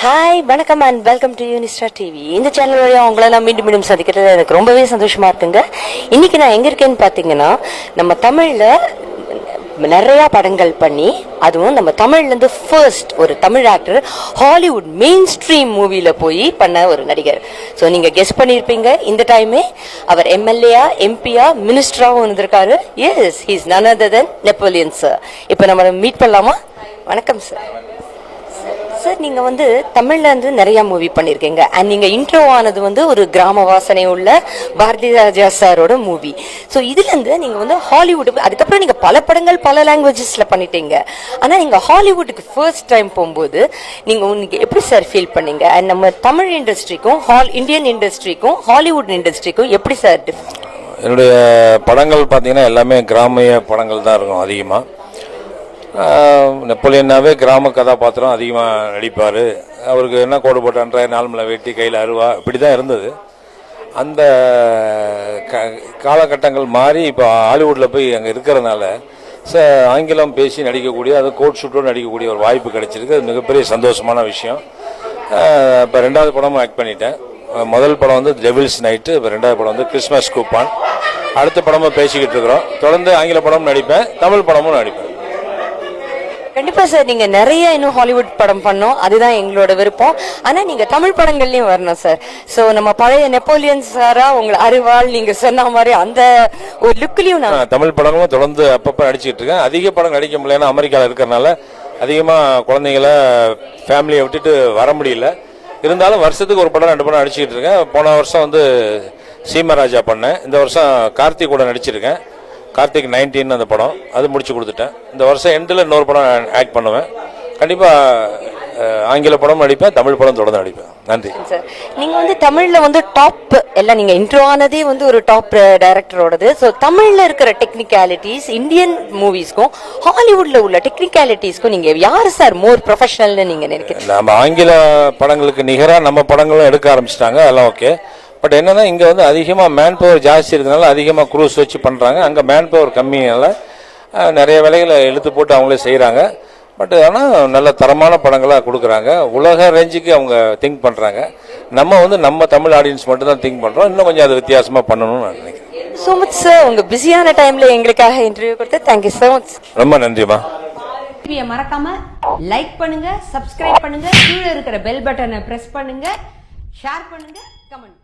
Hi வணக்கம் and welcome to Unista TV இந்த channel வழியாக உங்களை நான் மீண்டும் மீண்டும் சந்திக்கிறது எனக்கு ரொம்பவே சந்தோஷமா இருக்குங்க. இன்னைக்கு நான் எங்க இருக்கேன்னு பாத்தீங்கன்னா நம்ம தமிழ்ல நிறைய படங்கள் பண்ணி அதுவும் நம்ம தமிழ்ல இருந்து ஃபர்ஸ்ட் ஒரு Tamil actor Hollywood mainstream மூவியில் போய் பண்ண ஒரு நடிகர். ஸோ நீங்க கெஸ் பண்ணியிருப்பீங்க இந்த டைமே அவர் எம்எல்ஏயா எம்பியா மினிஸ்டராகவும் இருந்திருக்காரு yes he's none other than Napoleon sir இப்போ நம்ம மீட் பண்ணலாமா? வணக்கம் சார் சார் நீங்க வந்து தமிழ்ல இருந்து நிறைய மூவி பண்ணிருக்கீங்க. அண்ட் நீங்க இன்ட்ரோ ஆனது வந்து ஒரு கிராம வாசனை உள்ள பாரதி ராஜா சாரோட மூவி ஸோ இதுல இருந்து நீங்க வந்து ஹாலிவுட் அதுக்கப்புறம் நீங்க பல படங்கள் பல லாங்குவேஜஸ்ல பண்ணிட்டீங்க. ஆனா நீங்க ஹாலிவுட்டுக்கு ஃபர்ஸ்ட் டைம் போகும்போது நீங்க உங்களுக்கு எப்படி சார் ஃபீல் பண்ணீங்க? அண்ட் நம்ம தமிழ் இண்டஸ்ட்ரிக்கும் ஹால் இந்தியன் இண்டஸ்ட்ரிக்கும் ஹாலிவுட் இண்டஸ்ட்ரிக்கும் எப்படி சார் என்னுடைய படங்கள் பார்த்தீங்கன்னா எல்லாமே கிராமிய படங்கள் தான் இருக்கும் அதிகமாக நெப்போலியன்னாவே கிராம கதாபாத்திரம் அதிகமாக நடிப்பார். அவருக்கு என்ன கோடு போட்டான்ற நால்மலை வெட்டி கையில் அருவா இப்படி தான் இருந்தது. அந்த க காலகட்டங்கள் மாறி இப்போ ஹாலிவுட்டில் போய் அங்கே இருக்கிறதுனால ச ஆங்கிலம் பேசி நடிக்கக்கூடிய அது கோட் ஷூட்டோடு நடிக்கக்கூடிய ஒரு வாய்ப்பு கிடைச்சிருக்கு. அது மிகப்பெரிய சந்தோஷமான விஷயம். இப்போ ரெண்டாவது படமும் ஆக்ட் பண்ணிட்டேன். முதல் படம் வந்து டெவில்ஸ் நைட்டு இப்போ ரெண்டாவது படம் வந்து கிறிஸ்மஸ் கூப்பான் அடுத்த படமும் பேசிக்கிட்டு இருக்கிறோம். தொடர்ந்து ஆங்கில படமும் நடிப்பேன் தமிழ் படமும் நடிப்பேன். கண்டிப்பா சார் நீங்க நிறைய இன்னும் ஹாலிவுட் படம் பண்ணோம். அதுதான் எங்களோட விருப்பம். ஆனா நீங்க தமிழ் படங்கள்லயும் வரணும் சார். சோ நம்ம பழைய நெப்போலியன் சாரா உங்களை அறிவாள் நீங்க சொன்ன மாதிரி அந்த ஒரு லுக்லயும் நான் தமிழ் படங்களும் தொடர்ந்து அப்பப்போ நடிச்சிட்டு இருக்கேன். அதிக படம் நடிக்க முடியலன்னா அமெரிக்காவில் இருக்கிறனால அதிகமாக குழந்தைங்கள ஃபேமிலியை விட்டுட்டு வர முடியல. இருந்தாலும் வருஷத்துக்கு ஒரு படம் ரெண்டு படம் நடிச்சிட்டு இருக்கேன். போன வருஷம் வந்து சீமராஜா பண்ணேன். இந்த வருஷம் கார்த்திக் கூட நடிச்சிருக்கேன். கார்த்திக் நைன்டீன் அந்த படம் அது முடிச்சு கொடுத்துட்டேன். இந்த வருஷம் எண்டில் இன்னொரு படம் ஆக்ட் பண்ணுவேன். கண்டிப்பாக ஆங்கில படம் நடிப்பேன் தமிழ் படம் தொடர்ந்து நடிப்பேன். நன்றி. சார் நீங்க வந்து தமிழ்ல வந்து டாப் எல்லாம் நீங்க இன்ட்ரோ ஆனதே வந்து ஒரு டாப் டைரக்டரோடது ஸோ தமிழ்ல இருக்கிற டெக்னிக்காலிட்டிஸ் இந்தியன் மூவிஸ்க்கும் ஹாலிவுட்ல உள்ள டெக்னிக்காலிட்டிஸ்க்கும் நீங்க யாரு சார் மோர் ப்ரொஃபஷனல்னு நீங்க நினைக்கிறீங்க? நம்ம ஆங்கில படங்களுக்கு நிகராக நம்ம படங்களும் எடுக்க ஆரம்பிச்சிட்டாங்க அதெல்லாம் ஓகே பட் என்னன்னா இங்கே வந்து அதிகமாக மேன் பவர் ஜாஸ்தி இருக்கிறதுனால அதிகமாக குரூஸ் வச்சு பண்ணுறாங்க அங்கே மேன் பவர் கம்மியால நிறைய வேலைகளை இழுத்து போட்டு அவங்களே செய்கிறாங்க பட் ஆனால் நல்ல தரமான படங்களாக கொடுக்குறாங்க. உலக ரேஞ்சுக்கு அவங்க திங்க் பண்ணுறாங்க நம்ம வந்து நம்ம தமிழ் ஆடியன்ஸ் மட்டும் தான் திங்க் பண்ணுறோம் இன்னும் கொஞ்சம் அது வித்தியாசமாக பண்ணணும்னு நான் நினைக்கிறேன். ஸோ மச் சார் உங்க பிஸியான டைம்ல எங்களுக்காக இன்டர்வியூ கொடுத்து தேங்க்யூ ஸோ மச் ரொம்ப நன்றிம்மா. டிவியை மறக்காம லைக் பண்ணுங்க சப்ஸ்கிரைப் பண்ணுங்க. கீழே இருக்கிற பெல் பட்டனை பிரஸ் பண்ணுங்க. ஷேர் பண்ணுங்க கமெண்ட்